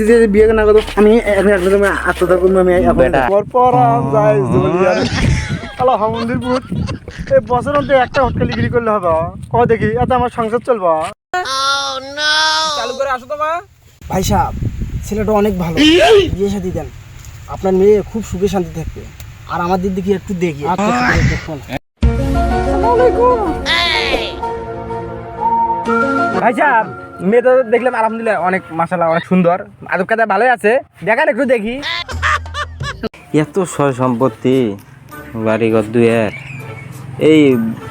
যদি বিয়ে না করতো আমি আত্মহত্যা করব আমি হামন্দির পুত এই বছর অন্তে একটা হটকালি গিরি করলে হবে ক দেখি এত আমার সংসার চলবা চালু করে আসো তো মা। ভাই সাহেব ছেলেটা অনেক ভালো। বিয়ে শাদি দেন। আপনার মেয়ে খুব সুখে শান্তি থাকবে। আর আমার দিক দিকে একটু দেখি। আচ্ছা ভাই সাহেব মেয়ে তো দেখলাম আলহামদুলিল্লাহ অনেক মাসাল্লাহ অনেক সুন্দর। আদব কাদা ভালোই আছে। দেখান একটু দেখি। এত সয় সম্পত্তি বাড়িঘর দুয়ের। এই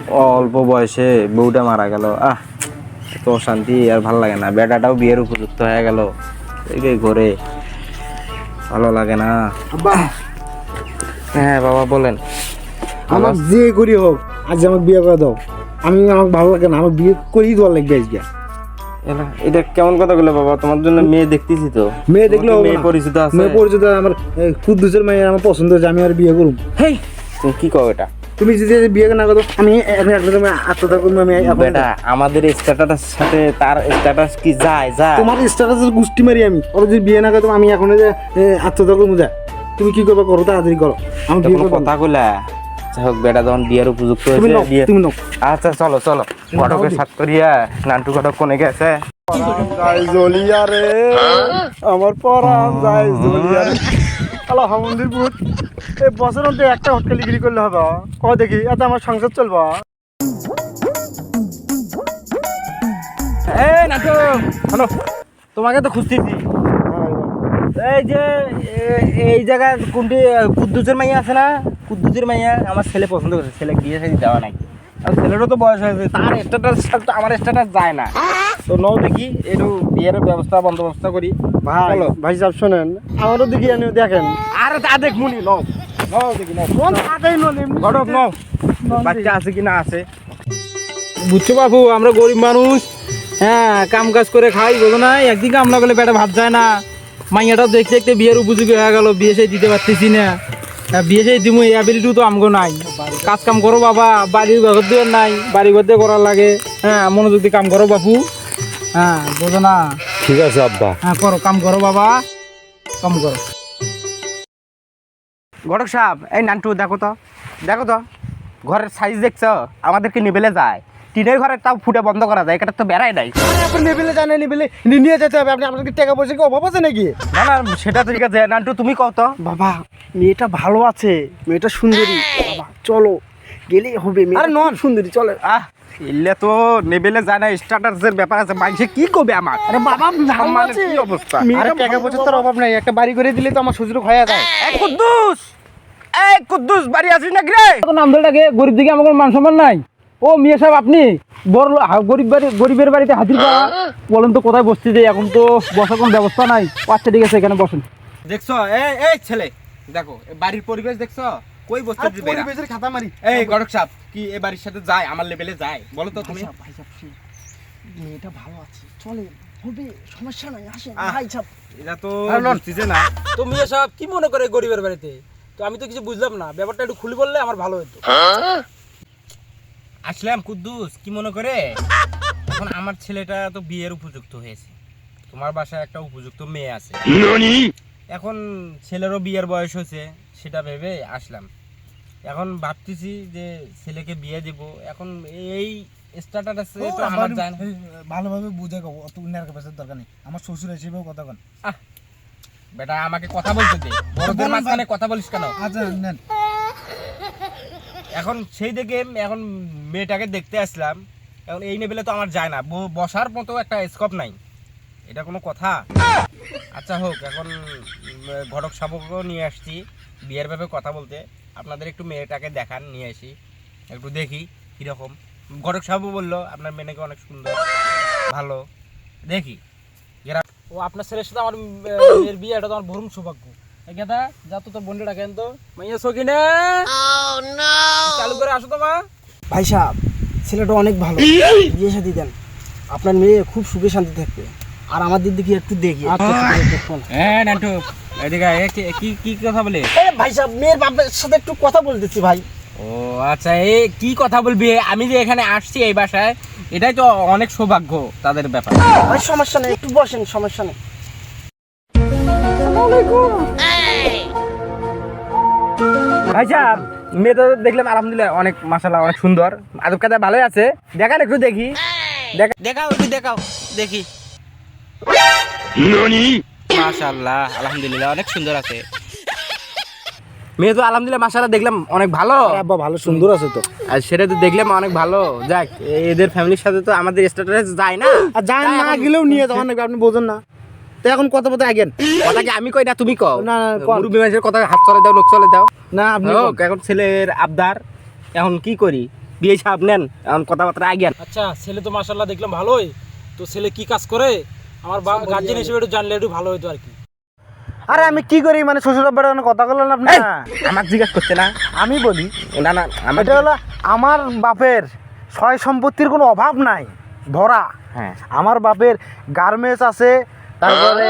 অল্প বয়সে বউটা মারা গেল। আহ এত অশান্তি আর ভালো লাগে না। বেটাটাও বিয়ের উপযুক্ত হয়ে গেল। এই ঘরে ভালো লাগে না। হ্যাঁ বাবা বলেন। আমার যে করি হোক আজ আমাকে বিয়ে করে দাও। আমি আমাকে ভালো লাগে না। আমার বিয়ে করেই দেওয়ার লাগবে আজকে। এটা কেমন কথা বলে বাবা? তোমার জন্য মেয়ে দেখতেছি তো। মেয়ে দেখলে মেয়ে পরিচিত আছে। মেয়ে পরিচিত আমার কুদ্দুসের মেয়ে আমার পছন্দ হয়েছে আমি আর বিয়ে হেই! তুমি কি কও এটা? তুমি যদি বিয়ে না করো আমি একদম আত্মহত্যা করব আমি বেটা আমাদের স্ট্যাটাসের সাথে তার স্ট্যাটাস কি যায় যায়? তোমার স্ট্যাটাসের গুষ্টি মারি আমি। ওর যদি বিয়ে না করতো আমি এখন যে আত্মহত্যা করব যা। তুমি কি করবে করো তাড়াতাড়ি করো। আমি কথা কইলা? যাই হোক বেটা যখন বিয়ের উপযুক্ত হয়েছে আচ্ছা চলো চলো। ঘটকের সাত করিয়া নান্টু ঘটক কোনে গেছে? যাই জলিয়া রে। আমার পরাণ যাই জলিয়া রে। আলা হামন্দির পুত এই বছর অন্তে একটা হটকালি গিরি করলে হবে ক দেখি এত আমার সংসার চলবা এই নাটু হ্যালো তোমাকে তো খুঁজতেছি। এই যে এ- এই জায়গায় কোনটি কুদ্দুসের মাইয়া আছে না? কুদ্দুসের মাইয়া আমার ছেলে পছন্দ করেছে ছেলে বিয়ে সাথে দেওয়া নাই আর ছেলেরও তো বয়স হয়েছে তার স্ট্যাটাস তো আমার স্ট্যাটাস যায় না। তো নও দেখি একটু বিয়ের ব্যবস্থা বন্দোবস্ত করি। ভাই ভাই সাহেব শোনেন আমারও দেখি এনে দেখেন। আর তা দেখ মুনি নও। নও দেখি নও। কোন তাতেই নন ঘটক নও। বাচ্চা আছে কি না আছে? বুঝছ বাবু আমরা গরিব মানুষ। হ্যাঁ কাম কাজ করে খাই বোঝো না একদিন কাম না করলে পেটে ভাত যায় না। মাইয়াটা দেখতে দেখতে বিয়ের উপযোগী হয়ে গেল বিয়ে সেই দিতে পারতেছি না। বিয়ে সেই দিমু এই অ্যাবিলিটিও তো আমগো নাই। কাজ কাম করো বাবা বাড়ির ঘর দিয়ে নাই বাড়ি ঘর দিয়ে করার লাগে। হ্যাঁ মনোযোগ দিয়ে কাম করো বাবু হ্যাঁ বোঝো না? ঠিক আছে আব্বা। হ্যাঁ করো কাম করো বাবা। কাম করো। ঘটক সাহেব এই নান্টু দেখো তো। দেখো তো ঘরের সাইজ দেখছ? আমাদেরকে নিবেলে যায়। টিনের ঘরের তাও ফুটে বন্ধ করা যায় এটা তো বেড়াই নাই। আপনি নেবেলে জানেন নেবেলে নিয়ে যেতে হবে আপনি আপনাদের টাকা পয়সা কি অভাব আছে নাকি? না না সেটা তো ঠিক আছে। নান্টু তুমি কও তো। বাবা মেয়েটা ভালো আছে মেয়েটা সুন্দরী। বাবা চলো গেলেই হবে আরে নন। সুন্দরী চলো। আহ এলে তো নেবেলে যায় না স্টার্টার্সের ব্যাপার আছে মানুষে কি কবে আমার? আরে বাবা ভালো আছে। কি অবস্থা? আরে টাকা পয়সা তোর অভাব নাই একটা বাড়ি করে দিলে তো আমার শ্বশুর হয়ে যায়। এক কুদ্দুস! এই কুদ্দুস বাড়ি আসিস না রে? নাম ধরে গরিব দিকে আমার মান সম্মান নাই? ও মিয়া সাহেব আপনি বড় গরিব বাড়ি গরিবের বাড়িতে হাজির করা? বলেন তো কোথায় বসতে যাই এখন তো বসার কোনো ব্যবস্থা নাই। আচ্ছা ঠিক আছে এখানে বসেন। দেখছ? এই এই ছেলে দেখো বাড়ির পরিবেশ দেখছ? কই বসতে দিবে পরিবেশের খাতা মারি এই গড়ক সাহেব কি এই বাড়ির সাথে যায়? আমার লেভেলে যায়। বলো তো তুমি। ভাই সাহেব মেয়েটা ভালো আছে। চলে হবে সমস্যা নাই আসেন। ভাই সাহেব এটা তো বুঝতেছে না। তো মিয়া সাহেব কি মনে করে গরিবের বাড়িতে? তো আমি তো কিছু বুঝলাম না। ব্যাপারটা একটু খুলে বললে আমার ভালো হতো। আসলাম কুদ্দুস কি মনে করে? এখন আমার ছেলেটা তো বিয়ের উপযুক্ত হয়েছে। তোমার বাসায় একটা উপযুক্ত মেয়ে আছে। এখন ছেলেরও বিয়ের বয়স হয়েছে সেটা ভেবে আসলাম। এখন ভাবতেছি যে ছেলেকে বিয়ে দেব। এখন এই স্টার্টার আছে তো আমার জান ভালোভাবে বুঝে গো অত উন্নয়ন পয়সার দরকার নেই। আমার শ্বশুর হিসেবেও কথা কন বেটা আমাকে কথা বলতে দে। বড়দের মাঝখানে কথা বলিস কেন? আচ্ছা নেন। এখন সেই দেখে এখন মেয়েটাকে দেখতে আসলাম। এখন এই নেবেলে তো আমার যায় না। বসার মতো একটা স্কোপ নাই। এটা কোনো কথা? আচ্ছা হোক, এখন ঘটক সাবকও নিয়ে আসছি। বিয়ের ব্যাপারে কথা বলতে। আপনাদের একটু মেয়েটাকে দেখান, নিয়ে আসি। একটু দেখি কীরকম। ঘটক সাবু বলল, আপনার মেয়ে নাকি অনেক সুন্দর। ভালো। দেখি। ও আপনার ছেলের সাথে আমার বিয়ে এটা তো আমার ভরুম সৌভাগ্য। গেদা যা তো তোর বন্ধু ডাকেন তো মাইয়া সকিনে চালু করে আসো তো মা। ভাই সাহেব ছেলেটা অনেক ভালো। বিয়ে শাদি দেন। আপনার মেয়ে খুব সুখে শান্তি থাকবে। আর আমার দিক দিকে একটু দেখি। হ্যাঁ নান্টু এদিকে কি- কি কি কথা বলে? এ ভাই সাহেব মেয়ের বাপের সাথে একটু কথা বলতেছি ভাই। ও আচ্ছা এ কি কথা বলবি? আমি যে এখানে আসছি এই বাসায় এটাই তো অনেক সৌভাগ্য তাদের ব্যাপার। সমস্যা নেই একটু বসেন সমস্যা নেই। ভাই সাহেব মেয়ে তো দেখলাম আলহামদুলিল্লাহ অনেক মাসাল্লাহ অনেক সুন্দর। আদব কাদা ভালোই আছে। দেখান একটু দেখি। দেখাও একটু দেখাও দেখি। মাশাআল্লাহ আলহামদুলিল্লাহ অনেক সুন্দর আছে। মেয়ে তো আলহামদুলিল্লাহ মাসাল্লাহ দেখলাম অনেক ভালো। আব্বা ভালো সুন্দর আছে তো। আর সেটা তো দেখলাম অনেক ভালো। যাক এদের ফ্যামিলির সাথে তো আমাদের স্ট্যাটাস যায় না। আর যান না গেলেও নিয়ে যাওয়ার নাকি? আপনি বোঝেন না। তো এখন কথা বলতে আগেন কথা কি আমি কই না তুমি কও? না। মুরব্বী মানুষের কথা হাত চলে দাও লোক চলে দাও। না আপনি হোক এখন ছেলের আবদার এখন কি করি? বিয়ে সাহেব নেন এখন কথাবার্তা আগেন আচ্ছা ছেলে তো মাশাল্লাহ দেখলাম ভালোই। তো ছেলে কি কাজ করে? আমার গার্জেন হিসেবে একটু জানলে একটু ভালো হতো আর কি। আরে আমি কি করি? মানে শ্বশুর আব্বার কথা বললেন আপনি? আমার জিজ্ঞাসা করছে না। আমি বলি না না আমার এটা হলো আমার বাপের সয় সম্পত্তির কোনো অভাব নাই ধরা হ্যাঁ। আমার বাপের গার্মেন্টস আছে তারপরে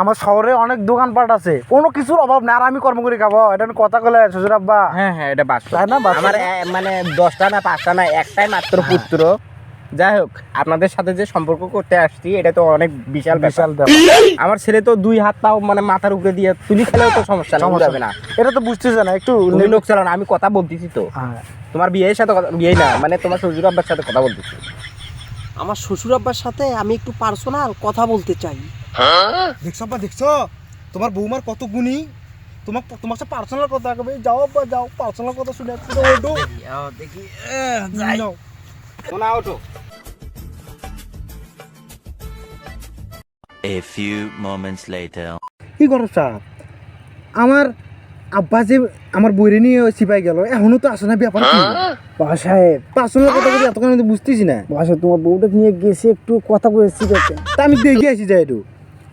আমার শহরে অনেক দোকানপাট আছে। কোনো কিছুর অভাব নাই আর আমি কর্ম করে খাব। এটা আমি কথা বলে শ্বশুর আব্বা। হ্যাঁ হ্যাঁ এটা বাস্তব। তাই না? আমার মানে দশটা না পাঁচটা না একটাই মাত্র পুত্র। যাই হোক আপনাদের সাথে যে সম্পর্ক করতে আসছি এটা তো অনেক বিশাল বিশাল আমার ছেলে তো দুই হাত পাও মানে মাথার উপরে দিয়ে তুলি খেলেও তো সমস্যা নেই যাবে না। এটা তো বুঝতেছে না একটু লোক চালানো আমি কথা বলতেছি তো। হ্যাঁ। তোমার বিয়ের সাথে কথা বিয়ে না মানে তোমার শ্বশুর আব্বার সাথে কথা বলতেছি। আমার শ্বশুর আব্বার সাথে আমি একটু পার্সোনাল কথা বলতে চাই। দেখছ আব্বা দেখছ? তোমার বৌমার কত গুণী? তোমার তোমার সাথে পার্সোনাল কথা কবে? যাও আব্বা যাও পার্সোনাল কথা শুনে একটু ওঠো। দেখি নাও। শোনা ওঠো। A few moments later. কি করো স্যার? আমার আব্বা যে আমার বইরে নিয়ে সিপাই গেল এখনও তো আসে না ব্যাপার কি? বাসায় পার্সোনাল কথা বলে এতক্ষণ আমি তো বুঝতেছি না। বাসায় তোমার বউটা নিয়ে গেছে একটু কথা বলেছি তা আমি দেখে আসি যাই একটু।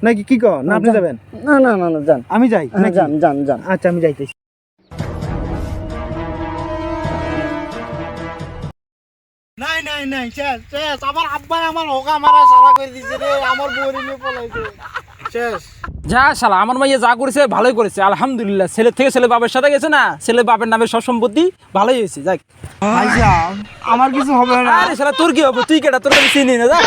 নাকি কি কর না আপনি যাবেন? না না না না যান। আমি যাই হ্যাঁ, যান যান যান। আচ্ছা আমি যাইতেছি। নাই নাই নাই শেষ শেষ। আমার আব্বা আমার হোকা মারা সারা করে দিছে রে আমার নিয়ে পলাইছে। যা শালা আমার মাইয়া যা করেছে ভালোই করেছে আলহামদুলিল্লাহ। ছেলে থেকে ছেলে বাপের সাথে গেছে না ছেলে বাপের নামে সব সম্পত্তি ভালোই হয়েছে যাক আমার কিছু হবে না। আরে শালা তোর কি হবে? তুই কেটা তোর চিনি না যা।